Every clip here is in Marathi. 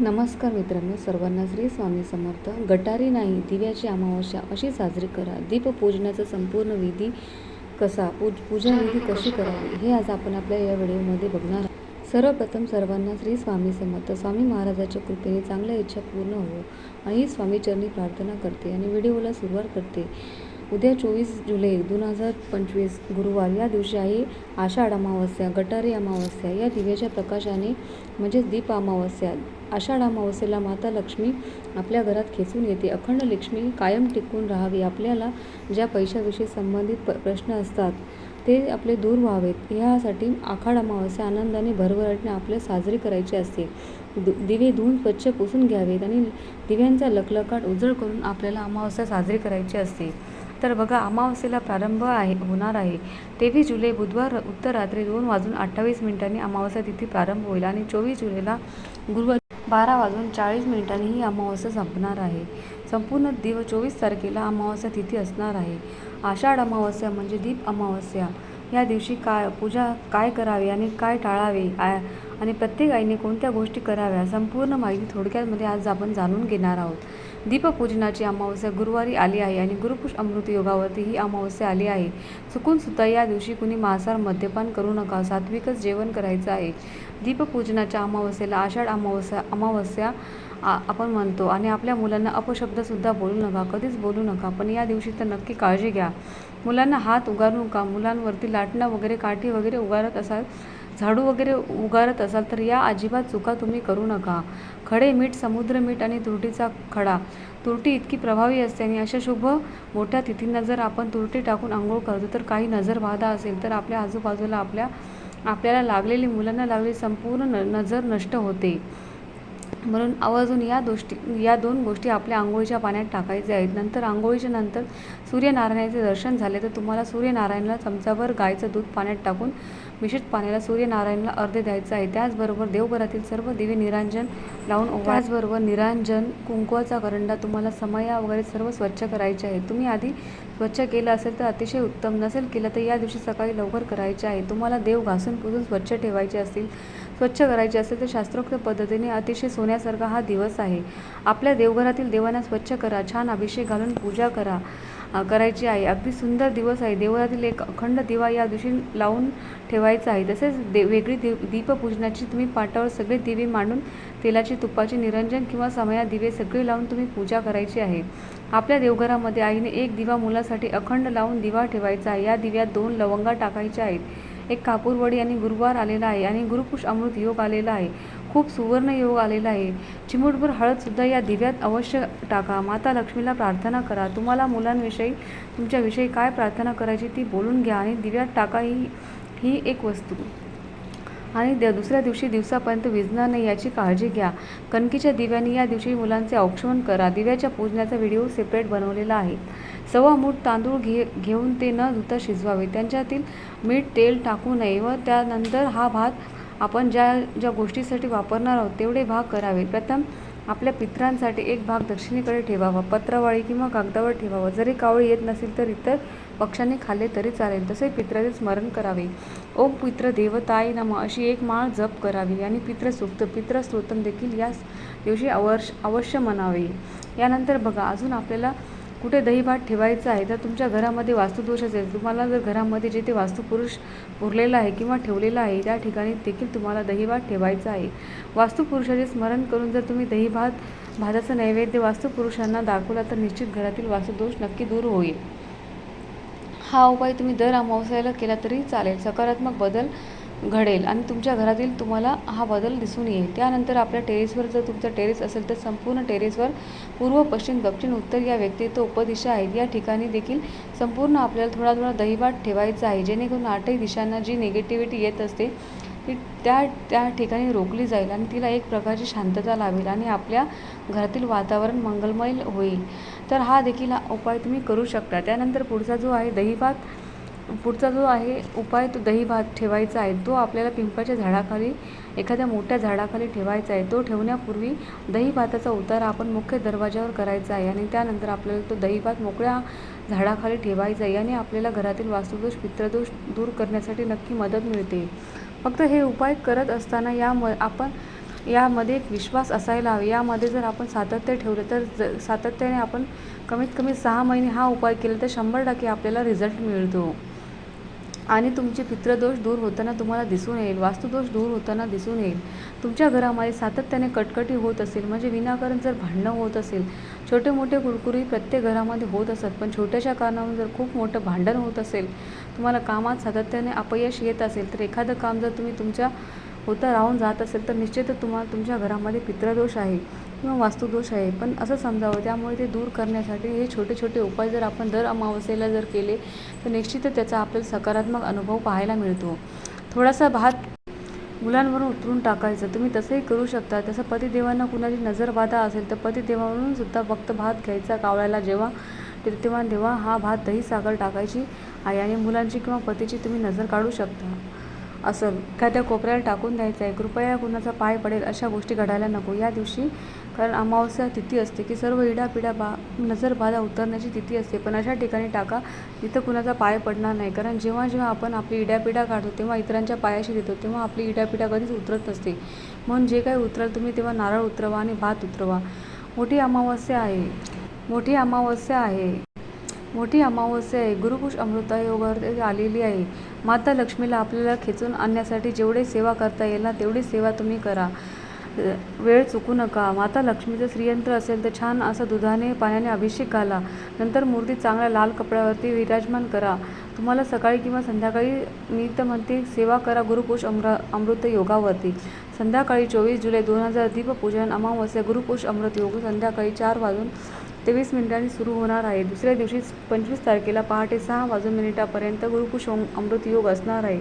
नमस्कार मित्रांनो सर्वांना श्री स्वामी समर्थ. गटारी नाही दिव्याची अमावस्या अशी साजरी करा. दीपपूजनाचा संपूर्ण विधी कसा? पूज पूजा विधी कशी करावी? हे आज आपण आपल्या या व्हिडिओमध्ये बघणार सर्वप्रथम सर्वांना श्री स्वामी समर्थ. स्वामी महाराजाच्या कृपेने चांगल्या इच्छा पूर्ण हो. आणि स्वामीचरणी प्रार्थना करते आणि व्हिडिओला सुरुवात करते. उद्या चोवीस जुलै दोन हजार पंचवीस गुरुवार या दिवशी आहे. आषाढ अमावस्या गटारी अमावस्या या दिव्याच्या प्रकाशाने म्हणजेच दीप अमावस्या. आषाढ अमावस्येला माता लक्ष्मी आपल्या घरात खेचून येते. अखंड लक्ष्मी कायम टिकून राहावी. आपल्याला ज्या पैशाविषयी संबंधित प प्रश्न असतात ते आपले दूर व्हावेत. ह्यासाठी आखाड अमावस्या आनंदाने भरभराटने आपले साजरी करायची असते. दु दिवे धुवून स्वच्छ पुसून घ्यावेत आणि दिव्यांचा लखलखाट उजळ करून आपल्याला अमावस्या साजरी करायची असते. तर बघा अमावस्येला प्रारंभ आहे होणार आहे. तेवीस जुलै बुधवार उत्तर रात्री दोन वाजून अठ्ठावीस मिनिटांनी अमावस्या तिथी प्रारंभ होईल आणि चोवीस जुलैला गुरुवार बारा वाजून चाळीस मिनिटांनी ही अमावस्या संपणार आहे. संपूर्ण दिवस चोवीस तारखेला अमावस्या तिथी असणार आहे. आषाढ अमावस्या म्हणजे दीप अमावस्या. या दिवशी काय पूजा काय करावी आणि काय टाळावे? आ- आणि प्रत्येक आईने कोणत्या गोष्टी कराव्या? संपूर्ण माहिती थोडक्यामध्ये आज आपण जाणून घेणार आहोत. दीपपूजनाची अमावस्या गुरुवारी आली आहे आणि गुरुपुष अमृत योगावरती ही अमावस्या आली आहे. चुकून सुद्धा या दिवशी कुणी मांसाहार मद्यपान करू नका सात्विकच जेवण करायचं आहे. दीपपूजनाच्या अमावस्येला आषाढ अमावस्या अमावस्या आ- आपण म्हणतो आणि आपल्या मुलांना अपशब्दसुद्धा बोलू नका कधीच बोलू नका पण या दिवशी तर नक्की काळजी घ्या. मुलांना हात उगारू नका मुलांवरती लाटणं वगैरे काठी वगैरे उगारत असाल झाडू वगैरे उगारत असाल तर या अजिबात चुका तुम्ही करू नका. खडे मीठ समुद्र मीठ आणि तुरटीचा खडा. तुरटी इतकी प्रभावी असते आणि अशा शुभ मोठ्या तिथींना जर आपण तुरटी टाकून आंघोळ करतो तर काही नजर बाधा असेल तर आपल्या आजूबाजूला आपल्या आपल्याला लागलेली मुलांना लागलेली संपूर्ण न नजर नष्ट होते. म्हणून आवर्जून या गोष्टी या दोन गोष्टी आपल्या आंघोळीच्या पाण्यात टाकायच्या आहेत. नंतर आंघोळीच्या नंतर सूर्यनारायणाचे दर्शन झाले तर तुम्हाला सूर्यनारायणाला चमचाभर गायचं दूध पाण्यात टाकून मिश्रित पाण्याला सूर्यनारायणाला अर्ध द्यायचं आहे. त्याचबरोबर देवघरातील सर्व दिवे निरांजन लावून त्याचबरोबर निरांजन कुंकवाचा करंडा तुम्हाला समया वगैरे सर्व स्वच्छ करायचे आहे. तुम्ही आधी स्वच्छ केलं असेल तर अतिशय उत्तम. नसेल केलं तर या दिवशी सकाळी लवकर करायचे आहे. तुम्हाला देव घासून पुसून स्वच्छ ठेवायचे असतील स्वच्छ करायचे असेल तर शास्त्रोक्त पद्धतीने अतिशय सोन्यासारखा हा दिवस आहे. आपल्या देवघरातील देवांना स्वच्छ करा छान अभिषेक घालून पूजा करा. करायची आहे. अगदी सुंदर दिवस आहे. देवळातील एक अखंड दिवा या दिवशी लावून ठेवायचा आहे. तसेच दे वेगळी दीप दीपपूजनाची तुम्ही पाटावर सगळे दिवे मांडून तेलाची तुपाची निरंजन किंवा समया दिवे सगळे लावून तुम्ही पूजा करायची आहे. आपल्या देवघरामध्ये आईने एक दिवा मुलासाठी अखंड लावून दिवा ठेवायचा आहे. या दिव्यात दोन लवंगा टाकायच्या आहेत. एक कापूरवडी आणि गुरुवार आलेला आहे आणि गुरुपुष अमृत योग आलेला आहे. खूप सुवर्ण योग आलेला आहे. चिमूटभर हळदसुद्धा या दिव्यात अवश्य टाका. माता लक्ष्मीला प्रार्थना करा. तुम्हाला मुलांविषयी तुमच्याविषयी काय प्रार्थना करायची ती बोलून घ्या आणि दिव्यात टाका ही ही एक वस्तू. आणि द दुसऱ्या दिवशी दिवसापर्यंत विजणार नाही याची काळजी घ्या. कणकीच्या दिव्याने या दिवशी मुलांचे औक्षवण करा. दिव्याच्या पूजनाचा व्हिडिओ सेपरेट बनवलेला आहे. सव्वा मूठ तांदूळ घे घेऊन ते न धुता शिजवावे. त्यांच्यातील मीठ तेल टाकू नये व त्यानंतर हा भात आपण ज्या ज्या गोष्टीसाठी वापरणार आहोत तेवढे भाग करावे प्रथम आपल्या पित्रांसाठी एक भाग दक्षिणेकडे ठेवावा. पत्रावळी किंवा कागदावर ठेवावा. जरी कावळी येत नसेल तर इतर पक्षांनी खाल्ले तरी चालेल. तसे पित्राचे स्मरण करावे. ओम पित्र देवताय नम. अशी एक माळ जप करावी. आणि पित्रसूक्त पित्रस्तोत्रम देखील या दिवशी अवश्य अवश्य म्हणावे यानंतर बघा अजून आपल्याला कुठे दहीभात ठेवायचा आहे तर तुमच्या घरामध्ये वास्तुदोष असेल. तुम्हाला जर घरामध्ये जिथे वास्तुपुरुष उरलेला आहे किंवा ठेवलेला आहे त्या ठिकाणी देखील तुम्हाला दहीभात ठेवायचा आहे. वास्तुपुरुषाचे स्मरण करून जर तुम्ही दहीभात भाताचा नैवेद्य वास्तुपुरुषांना दाखवला तर निश्चित घरातील वास्तुदोष नक्की दूर होईल. हा उपाय तुम्ही दर अमावस्याला केला तरी चालेल. सकारात्मक बदल घडेल आणि तुमच्या घरातील तुम्हाला हा बदल दिसून येईल. त्यानंतर आपल्या टेरेसवर जर तुमचं टेरेस असेल तर संपूर्ण टेरेसवर पूर्व पश्चिम दक्षिण उत्तर या व्यक्तित्व उपदिशा आहेत. या ठिकाणी देखील संपूर्ण आपल्याला थोडा थोडा दहीभात ठेवायचा आहे. जेणेकरून आठही दिशांना जी निगेटिव्हिटी येत असते ती त्या त्या ठिकाणी रोखली जाईल आणि तिला एक प्रकारची शांतता लावेल आणि आपल्या घरातील वातावरण मंगलमय होईल. तर हा देखील हा उपाय तुम्ही करू शकता. त्यानंतर पुढचा जो आहे दहीभात पुढचा जो आहे उपाय तो दहीभात ठेवायचा आहे. तो आपल्याला पिंपळाच्या झाडाखाली एखाद्या मोठ्या झाडाखाली ठेवायचा आहे. तो ठेवण्यापूर्वी दही भाताचा उतारा आपण मुख्य दरवाजावर करायचा आहे आणि त्यानंतर आपल्याला तो दही भात मोकळ्या झाडाखाली ठेवायचा आहे. आणि आपल्याला घरातील वास्तुदोष पित्रदोष दूर करण्यासाठी नक्की मदत मिळते. फक्त हे उपाय करत असताना या म आपण यामध्ये एक विश्वास असायला हवा. यामध्ये जर आपण सातत्य ठेवलं तर ज सातत्याने आपण कमीत कमी सहा महिने हा उपाय केला तर शंभर टक्के आपल्याला रिझल्ट मिळतो. आणि तुमचे पितृदोष दूर होताना तुम्हाला दिसून येईल वास्तुदोष दूर होताना दिसून येईल. तुमच्या घरामध्ये सातत्याने कटकटी होत असेल म्हणजे विनाकारण जर भांडणं होत असेल छोटे मोठे कुरकुरी प्रत्येक घरामध्ये होत असतात पण छोट्याशा कारणावरून जर खूप मोठं भांडण होत असेल तुम्हाला कामात सातत्याने अपयश येत असेल तर एखादं काम जर तुम्ही तुमच्या होता राहून जात असेल तर निश्चित तुम्हाला तुमच्या घरामध्ये पितृदोष आहे किंवा वास्तुदोष आहे. पण असं समजावं त्यामुळे ते दूर करण्यासाठी हे छोटे छोटे उपाय जर आपण दर अमावस्येला जर केले तर निश्चितच त्याचा आपल्याला सकारात्मक अनुभव पाहायला मिळतो. थोडासा भात मुलांवरून उतरून टाकायचं. तुम्ही तसंही करू शकता. तसं पतिदेवांना कुणाची नजर बाधा असेल तर पतिदेवावरून सुद्धा फक्त भात घ्यायचा कावळ्याला जेव्हा ते- तेव्हा तेव्हा हा भात दही साखर टाकायची आहे आणि मुलांची किंवा पतीची तुम्ही नजर काढू शकता. असं एखाद्या कोपऱ्याला टाकून द्यायचं आहे कृपया कुणाचा पाय पडेल अशा गोष्टी घडायला नको. या दिवशी कारण अमावस्या तिथी असते की सर्व इडापिडा बा नजर बाधा उतरण्याची तिथी असते. पण अशा ठिकाणी टाका तिथं कुणाचा पाय पडणार नाही. कारण जेव्हा जेव्हा आपण आपली इडापिडा काढतो तेव्हा इतरांच्या पायाशी देतो तेव्हा आपली इडापिडा कधीच उतरत नसते. म्हणून जे काही उतराल तुम्ही तेव्हा नारळ उतरवा आणि भात उतरवा. मोठी अमावस्या आहे. मोठी अमावस्या आहे. मोठी अमावस्या आहे. गुरुपुष अमृतायोगावर आलेली आहे. माता लक्ष्मीला आपल्याला खेचून आणण्यासाठी जेवढे सेवा करता येईल ना तेवढी सेवा तुम्ही करा. वेळ चुकू नका. माता लक्ष्मीचं श्रीयंत्र असेल तर छान असं दुधाने पाण्याने अभिषेक घाला. नंतर मूर्ती चांगल्या लाल कपड्यावरती विराजमान करा. तुम्हाला सकाळी किंवा संध्याकाळी मी तर म्हणते सेवा करा गुरुपुष अमृ अमृत योगावरती संध्याकाळी चोवीस जुलै दोन हजार दीपपूजन अमावस्या गुरुपुष अमृत योग संध्याकाळी चार वाजून तेवीस मिनिटांनी सुरू होणार आहे. दुसऱ्या दिवशी पंचवीस तारखेला पहाटे सहा वाजून मिनिटापर्यंत गुरुपुष अमृत योग असणार आहे.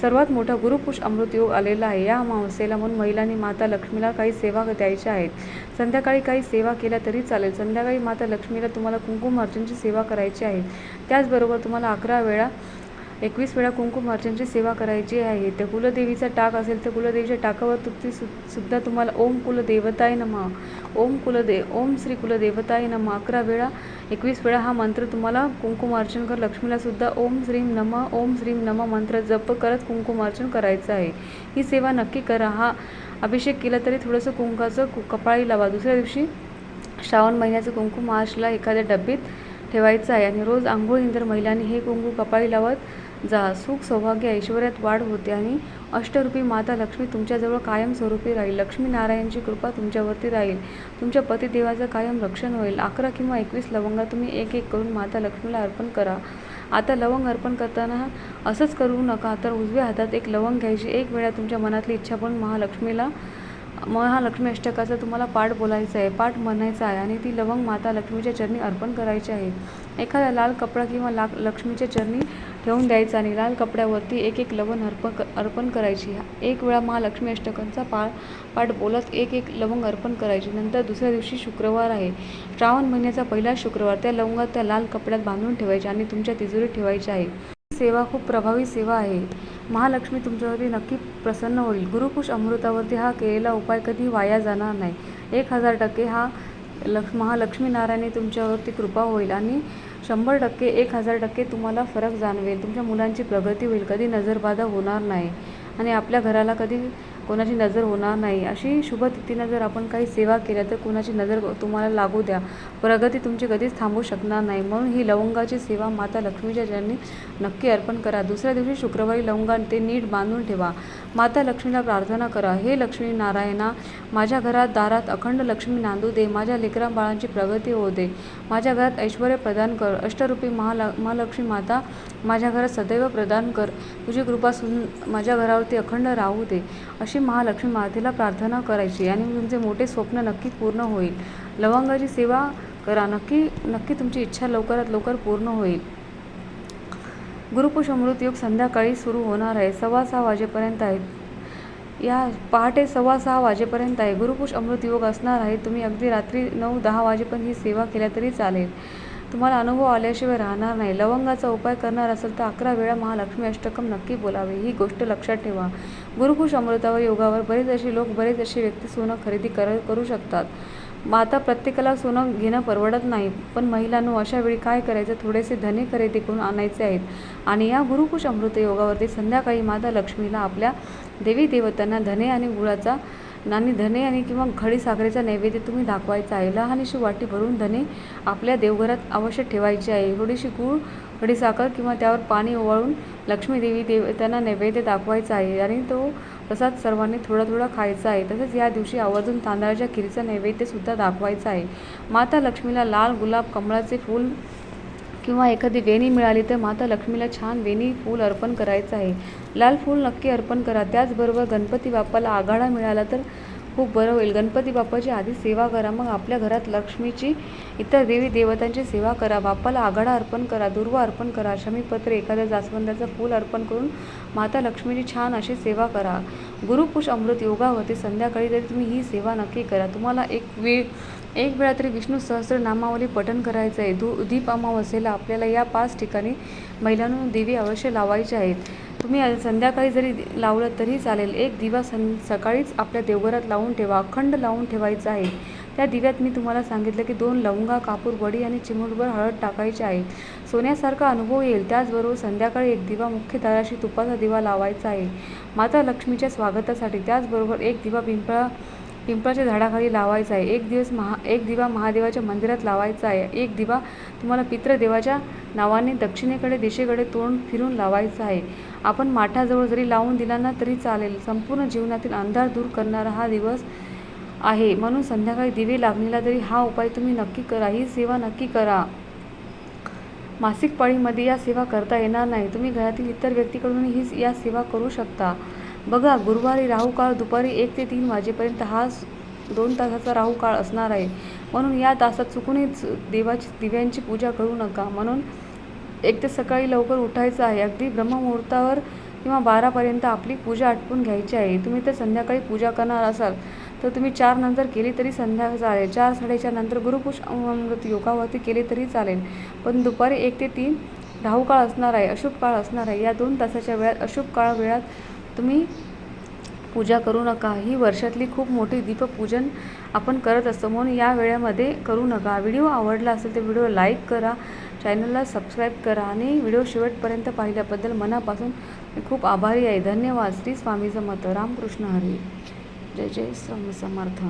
सर्वात मोठा गुरुपुष अमृत योग आलेला आहे. या अमावस्येला म्हणून महिलांनी माता लक्ष्मीला काही सेवा द्यायच्या आहेत. संध्याकाळी काही सेवा केल्या तरी चालेल. संध्याकाळी माता लक्ष्मीला तुम्हाला कुंकुम अर्चनची सेवा करायची आहे. त्याचबरोबर तुम्हाला अकरा वेळा एकवीस वेळा कुंकुम अर्चनची सेवा करायची आहे. तर कुलदेवीचा टाक असेल तर कुलदेवीच्या टाकावर तुमची सु सुद्धा तुम्हाला ओम कुलदेवताय नमः. ओम कुलदे ओम श्री कुलदेवताय नमः. अकरा वेळा एकवीस वेळा हा मंत्र तुम्हाला कुंकुम अर्चन कर लक्ष्मीला सुद्धा ओम श्रीम नमा ओम श्रीम नमा मंत्र जप करत कुंकुम अर्चन करायचं आहे. ही सेवा नक्की करा. हा अभिषेक केला तरी थोडंसं कुंकाचं कु- कपाळी लावा. दुसऱ्या दिवशी श्रावण महिन्याचं कुंकुम महाराष्ट्राला एखाद्या डब्बीत ठेवायचं आहे आणि रोज आंघोळीनंतर महिलांनी हे कुंकू कपाळी लावत जा. सुख सौभाग्य ऐश्वर्यात वाढ होते आणि अष्टरूपी माता लक्ष्मी तुमच्याजवळ कायमस्वरूपी राहील. लक्ष्मी नारायणची कृपा तुमच्यावरती राहील. तुमच्या पतिदेवाचं कायम रक्षण होईल. अकरा किंवा एकवीस लवंगा तुम्ही एक एक करून माता लक्ष्मीला अर्पण करा. आता लवंग अर्पण करताना असंच करू नका तर उजव्या हातात एक लवंग घ्यायची. एक वेळा तुमच्या मनातली इच्छा पण महालक्ष्मीला महालक्ष्मी अष्टकाचा तुम्हाला पाठ बोलायचा आहे पाठ म्हणायचा आहे आणि ती लवंग माता लक्ष्मीच्या चरणी अर्पण करायची आहे. एखादा लाल कपडा किंवा ला लक्ष्मीच्या चरणी ठेवून द्यायचा आणि लाल कपड्यावरती एक एक लवंग अर्पण अर्पण करायची. एक वेळा महालक्ष्मी अष्टकांचा पा पाठ बोलत एक एक लवंग अर्पण करायची. नंतर दुसऱ्या दिवशी शुक्रवार आहे. श्रावण महिन्याचा पहिला शुक्रवार. त्या लवंगात त्या लाल कपड्यात बांधून ठेवायचे आणि तुमच्या तिजोरीत ठेवायची आहे. सेवा खूप प्रभावी सेवा आहे. महालक्ष्मी तुमच्यावरती नक्की प्रसन्न होईल. गुरुपुष अमृतावरती हा केलेला उपाय कधी वाया जाणार नाही. एक हजार टक्के हा लक्ष महालक्ष्मी नारायणी तुमच्यावरती कृपा होईल आणि शंभर टक्के एक हजार टक्के तुम्हाला फरक जाणवेल. तुमच्या मुलांची प्रगती होईल. कधी नजरबाधा होणार नाही. आणि आपल्या घराला कधी कोणाची नजर होणार नाही. अशी शुभतिथीनं जर आपण काही सेवा केल्या तर कोणाची नजर तुम्हाला लागू द्या. प्रगती तुमची कधीच थांबू शकणार नाही. म्हणून ही लवंगाची सेवा माता लक्ष्मीच्या चरणी नक्की अर्पण करा. दुसऱ्या दिवशी शुक्रवारी लवंगा ते नीट बांधून ठेवा. माता लक्ष्मीला प्रार्थना करा. हे लक्ष्मी नारायणा माझ्या घरात दारात अखंड लक्ष्मी नांदू दे. माझ्या लेकरा बाळांची प्रगती होऊ दे. माझ्या घरात ऐश्वर प्रदान कर. अष्टरूपी महाल महालक्ष्मी माता माझ्या घरात सदैव प्रदान कर. तुझी कृपा सुन माझ्या घरावरती अखंड राहू दे. अशी महालक्ष्मी मातेला प्रार्थना करायची. आणि तुमचे मोठे स्वप्न नक्की पूर्ण होईल. लवंगाची सेवा करा. नक्की नक्की तुमची इच्छा लवकरात लवकर पूर्ण होईल. गुरुपुष अमृत योग संध्याकाळी सुरू होणार आहे. सव्वा सहा वाजेपर्यंत आहेत या पहाटे सव्वा सहा वाजेपर्यंत आहे. गुरुपुष अमृत योग असणार आहे. तुम्ही अगदी रात्री नऊ दहा वाजेपर्यंत ही सेवा केल्या तरी चालेल. तुम्हाला अनुभव आल्याशिवाय राहणार नाही. लवंगाचा उपाय करणार असेल तर अकरा वेळा महालक्ष्मी अष्टकम नक्की बोलावे. ही गोष्ट लक्षात ठेवा. गुरुकुश अमृतावर योगावर बरेच असे लोक बरेच असे व्यक्ती सोनं खरेदी कर करू शकतात. माता प्रत्येकाला सोनं घेणं परवडत नाही. पण महिलांनो अशा वेळी काय करायचं? थोडेसे धने खरेदी करून आणायचे आहेत. आणि या गुरुकुश अमृत योगावरती संध्याकाळी माता लक्ष्मीला आपल्या देवी देवतांना धने आणि गुळाचा आणि धने आणि किंवा खडी साखरेचा नैवेद्य तुम्ही दाखवायचा आहे. लहानशी वाटी भरून धने आपल्या देवघरात अवश्य ठेवायची आहे. थोडीशी गूळ खडी साखर किंवा त्यावर पाणी ओवाळून लक्ष्मी देवी देव त्यांना नैवेद्य दाखवायचा आहे आणि तो प्रसाद सर्वांनी थोडा थोडा खायचा आहे. तसेच या दिवशी आवर्जून तांदळाच्या खिरीचा नैवेद्यसुद्धा दाखवायचा आहे. माता लक्ष्मीला लाल गुलाब कमळाचे फूल किंवा एखादी वेणी मिळाली तर माता लक्ष्मीला छान वेणी फूल अर्पण करायचं आहे. लाल फूल नक्की अर्पण करा. त्याचबरोबर गणपती बाप्पाला आघाडा मिळाला तर खूप बरं होईल. गणपती बाप्पाची आधी सेवा करा मग आपल्या घरात लक्ष्मीची इतर देवी देवतांची सेवा करा. बाप्पाला आघाडा अर्पण करा दुर्वा अर्पण करा शमीपत्र एखाद्या जास्वंदाचं फूल अर्पण करून माता लक्ष्मीची छान अशी सेवा करा. गुरुपुष अमृत योगावरती संध्याकाळी तरी तुम्ही ही सेवा नक्की करा. तुम्हाला एक वेळ एक वेळा तरी विष्णू सहस्रनामावली पठण करायचं आहे दु दीप अमावस्येला आपल्याला या पाच ठिकाणी महिलांना देवी अवश्य लावायच्या आहेत. तुम्ही संध्याकाळी जरी लावलं तरी चालेल. एक दिवा सं सकाळीच आपल्या देवघरात लावून ठेवा अखंड लावून ठेवायचा आहे. त्या दिव्यात मी तुम्हाला सांगितलं की दोन लवंगा कापूर वडी आणि चिमूटभर हळद टाकायची आहे. सोन्यासारखा अनुभव येईल. त्याचबरोबर संध्याकाळी एक दिवा मुख्य दाराशी तुपाचा दिवा लावायचा आहे. माता लक्ष्मीच्या स्वागतासाठी त्याचबरोबर एक दिवा पिंपळा पिंपळाच्या झाडाखाली लावायचा आहे. एक दिवस महा एक दिवा महादेवाच्या मंदिरात लावायचा आहे. एक दिवा तुम्हाला पितृदेवाच्या नावाने दक्षिणेकडे दिशेकडे तोंड फिरून लावायचा आहे. आपण माठाजवळ जरी लावून दिला ना तरी चालेल. संपूर्ण जीवनातील अंधार दूर करणारा हा दिवस आहे. म्हणून संध्याकाळी दिवे लागलेला तरी हा उपाय तुम्ही नक्की करा. ही सेवा नक्की करा. मासिक पाळीमध्ये या सेवा करता येणार नाही. तुम्ही घरातील इतर व्यक्तीकडून ही या सेवा करू शकता. बघा गुरुवारी राहू काळ दुपारी एक ते तीन वाजेपर्यंत हा दोन तासाचा राहू काळ असणार आहे. म्हणून या तासात चुकूनच देवाची दिव्यांची पूजा करू नका. म्हणून एक तर सकाळी लवकर उठायचं आहे. अगदी ब्रह्ममुहूर्तावर किंवा बारापर्यंत आपली पूजा आटपून घ्यायची आहे. तुम्ही तर संध्याकाळी पूजा करणार असाल. तर तुम्ही चार नंतर केली तरी संध्या चालेल. चार साडेचार नंतर गुरुपुष अमृत योगावरती केली तरी चालेल. पण दुपारी एक ते तीन राहू काळ असणार आहे अशुभ काळ असणार आहे. या दोन तासाच्या वेळात अशुभ काळ वेळात तुम्ही पूजा करू नका. ही वर्षातली खूप मोठी दीपपूजन आपण करत असतो. म्हणून या वेळेमध्ये करू नका. व्हिडिओ आवडला असेल तर व्हिडिओ लाईक करा. चॅनलला सबस्क्राईब करा आणि व्हिडिओ शेवटपर्यंत पाहिल्याबद्दल मनापासून मी खूप आभारी आहे. धन्यवाद. श्री स्वामी समर्थ रामकृष्ण हरी. जय जय स्वामी समर्थ.